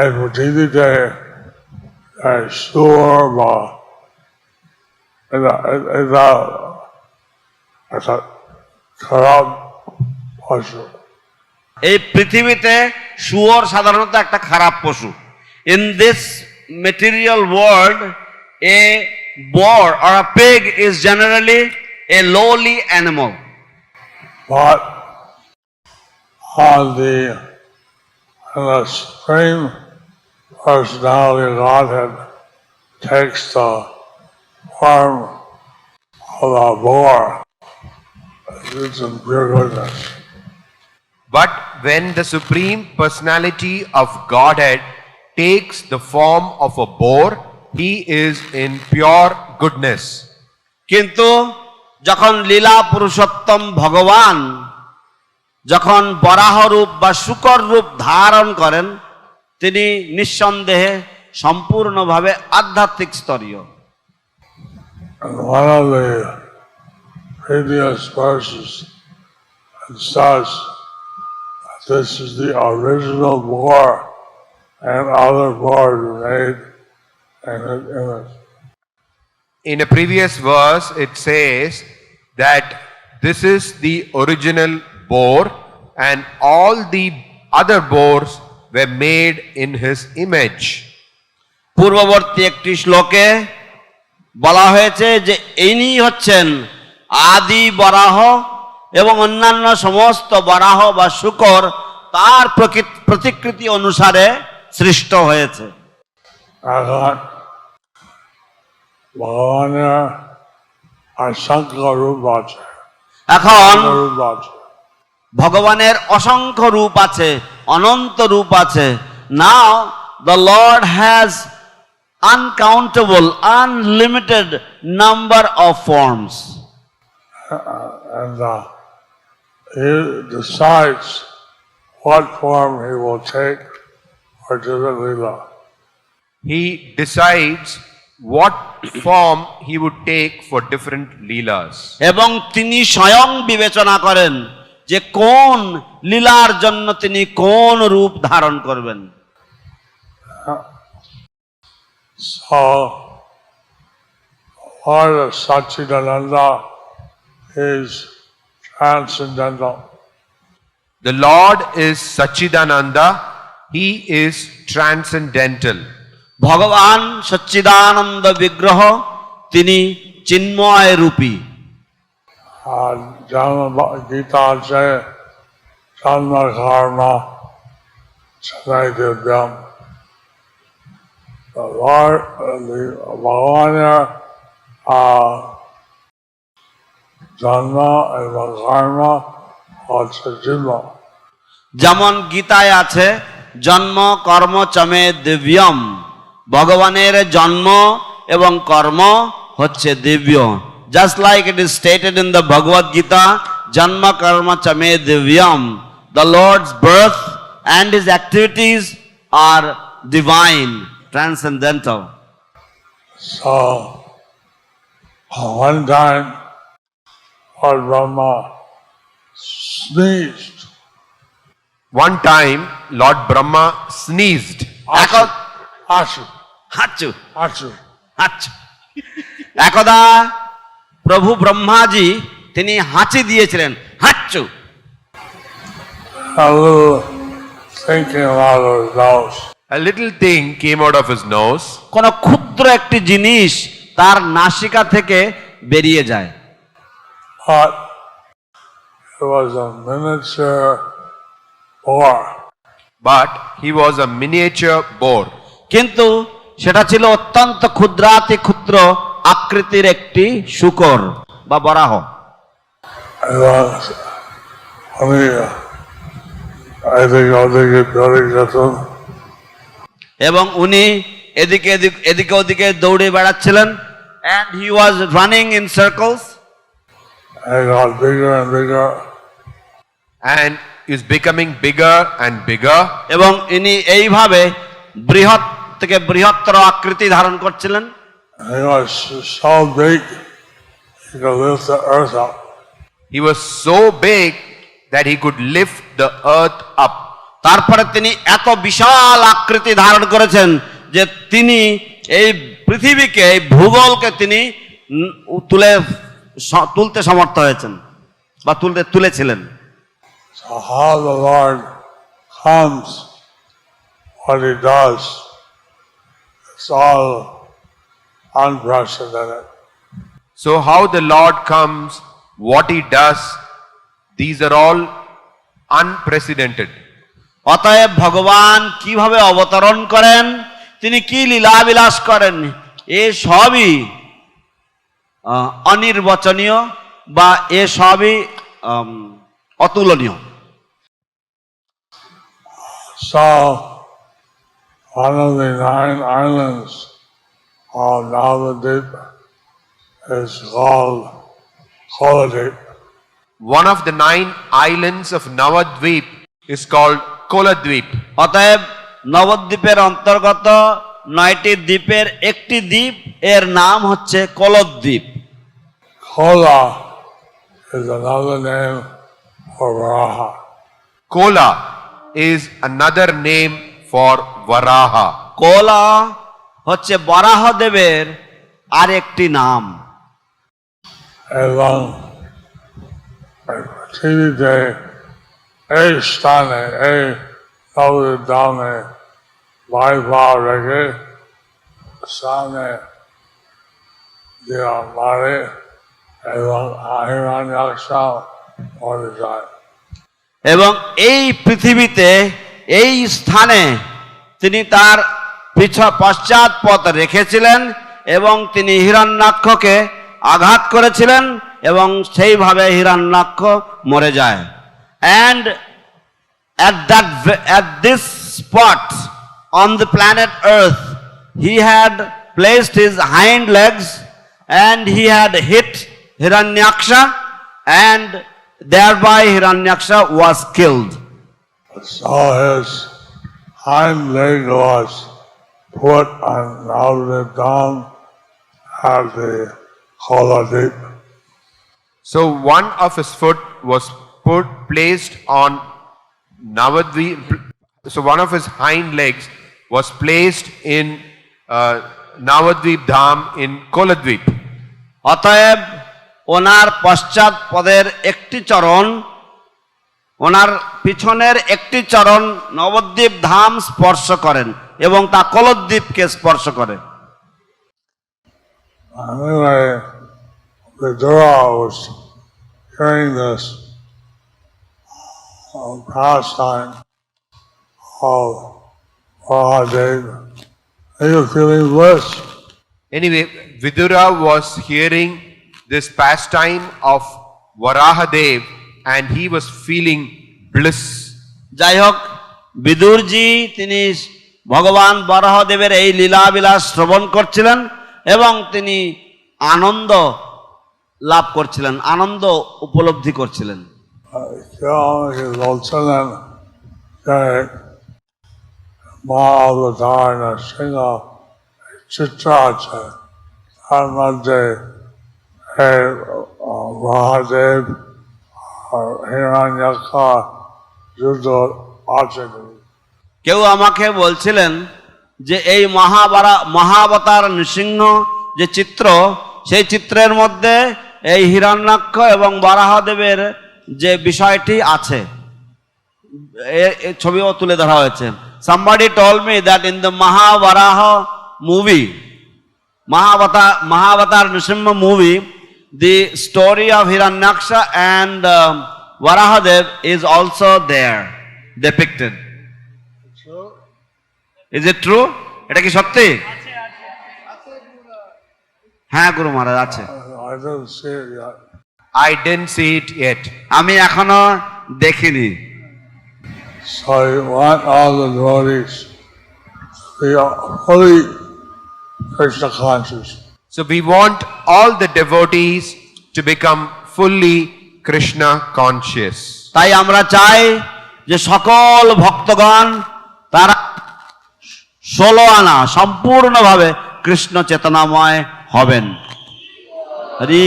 এই পৃথিবীতে এই শুয়োর বা এটা এটা একটা খারাপ পশু এই পৃথিবীতে শুয়োর সাধারণত একটা খারাপ পশু। In this material world a boar or a pig is generally a lowly animal But on the, on the Supreme Personality of Godhead takes the form of a boar. It's in pure goodness. But when the Supreme Personality of Godhead takes the form of a boar, he is in pure goodness. কিন্তু যখন লীলা পুরুষোত্তম ভগবান যখন বরাহ রূপ বা শুকর রূপ ধারণ করেন তিনি নিঃসন্দেহে সম্পূর্ণভাবে আধ্যাত্মিক স্তরীয় And one of the previous verses it says that this is the original boar and other boars were made in his image. In a previous verse, it says that this is the original boar, and all the other boars were made in his image. পূর্ববর্তী একটি শ্লোকে বলা হয়েছে যে ইনি হচ্ছেন আদি বরাহ এবং অন্যান্য সমস্ত বরাহ বা শুকর তার প্রতিকৃতি অনুসারে সৃষ্ট হয়েছে। এখন ভগবানের অসংখ্য রূপ আছে। এখন ভগবানের অসংখ্য রূপ আছে। অনন্ত রূপ আছে now the lord has uncountable unlimited number of forms and uh, he decides what form he will take for different lila. He decides what form he would take for different leelas. এবং তিনি স্বয়ং বিবেচনা করেন যে কোন লীলার জন্য তিনি কোন রূপ ধারণ করবেন So, Lord of Satchidananda is transcendental. The Lord is Sachidananda, he is transcendental. ভগবান সচ্চিদানন্দ বিগ্রহ তিনি চিন্ময় রূপী Uh, জন্ম জন্ম এবং ধর্ম হচ্ছে জন্ম যেমন গীতায় আছে, জন্ম, কর্ম, চমে দিব্যম। ভগবানের জন্ম এবং কর্ম হচ্ছে দিব্য। Just like it is stated in the Bhagavad Gita, Janma Karma Chame Divyam. The Lord's birth and his activities are divine, transcendental. So, one time, Lord Brahma sneezed. One time, Lord Brahma sneezed. Achu. Achu. Achu. Achu. Achu. Achu. Achu. প্রভু ব্রহ্মাজি তিনি হাঁচি দিয়েছিলেন হাচ্ছু A little thinking out of his nose. A little thing came out of his nose. কোন ক্ষুদ্র একটি জিনিস তার নাসিকা থেকে বেরিয়ে যায় but it was a miniature boar. But he was a miniature boar. কিন্তু সেটা ছিল অত্যন্ত ক্ষুদ্রাতি ক্ষুদ্র আকৃতির একটি শুকর বা বরাহ। এবং উনি এদিকে এদিকে ওদিকে দৌড়ে বেড়াচ্ছিলেন। And he was running in circles and is becoming bigger and bigger এবং ইনি এইভাবে বৃহৎ থেকে বৃহত্তর আকৃতি ধারণ করছিলেন। And it was so big, he could lift the earth up. He was so big that he could lift the earth up. তারপরে তিনি এত বিশাল আকৃতি ধারণ করেছেন যে তিনি এই পৃথিবীকে এই ভূগোলকে তিনি তুলে তুলতে সমর্থ হয়েছেন বা তুলতে তুলেছিলেন So how the Lord comes, what he does, it's all. So, how the Lord comes, what He does, these are all unprecedented. অতএব ভগবান কীভাবে অবতরণ করেন তিনি কি লীলাবিলাস করেন এ সবই অনির্বচনীয় বা এ সবই অতুলনীয় So one of the nine islands of Navadip is called Koladip. One of the nine islands of Navadvip is called Koladvip. অতএব নবদ্বীপের অন্তর্গত নয়টি দ্বীপের একটি দ্বীপ এর নাম হচ্ছে কলদ্বীপ Kola is another name for Varaha. Kola is another name for Varaha. কোলা হচ্ছে বরাহদেবের আরেকটি নাম। এবং পৃথিবীতে এই স্থানে এই ধামে ভাই ভাব রেখে সামনে দেওয়া মারে এবং মরে যায়। এবং এই পৃথিবীতে এই স্থানে তিনি তার পিছা পশ্চাৎ পথ রেখেছিলেন এবং তিনি হিরণ্যাক্ষকে আঘাত করেছিলেন এবং সেইভাবে হিরণ্যাক্ষ মরে যায়। And at that at this spot on the planet earth he had placed his hind legs and he had hit Hiranyaksha and thereby by was killed hind leg was put on Navadvip Dham at the Koladip. So one of his foot was put placed on Navadvip. So one of his hind legs was placed in uh, Navadvip Dham in Koladvip. অতএব ওনার পশ্চাৎ পদের একটি চরণ ওনার পিছনের একটি চরণ নবদ্বীপ ধাম স্পর্শ করেন এবং তা কলদ্বীপকে স্পর্শ করে Anyway, the Dura was hearing this uh, pastime of Mahadev. He was feeling bliss. Anyway, Vidura was hearing this pastime of Varahadev and he was feeling bliss. যাই হোক বিদুরজি তিনি ভগবান বরাহদেবের এই লীলাবিলাস শ্রবণ করছিলেন এবং তিনি আনন্দ লাভ করছিলেন, আনন্দ উপলব্ধি করছিলেন। চিত্র আছে তার মধ্যে মহাদেব, আর হিরণ্যকা যুদ্ধ আছে। কেউ আমাকে বলছিলেন যে এই মহাবারা মহাবতার নৃসিংহ যে চিত্র, সেই চিত্রের মধ্যে এই হিরণ্যাক্ষ এবং বারাহদেবের যে বিষয়টি আছে ছবিও তুলে ধরা হয়েছে। Somebody told me that in the Mahavarah movie Mahavata, Mahavatar Narsimha movie the story of Hiranyaksha and Varahadev is also there depicted is it true এটা কি সত্যি হ্যাঁ গুরু মহারাজ আছে I didn't see it yet. I didn't see it yet. আমি এখনও দেখিনি So you want all the devotees to be fully Krishna conscious. So we want all the devotees to become fully Krishna conscious. তাই আমরা চাই যে সকল ভক্তগণ তারা ষোলো আনা সম্পূর্ণভাবে কৃষ্ণ চেতনাময় হবেন। হরি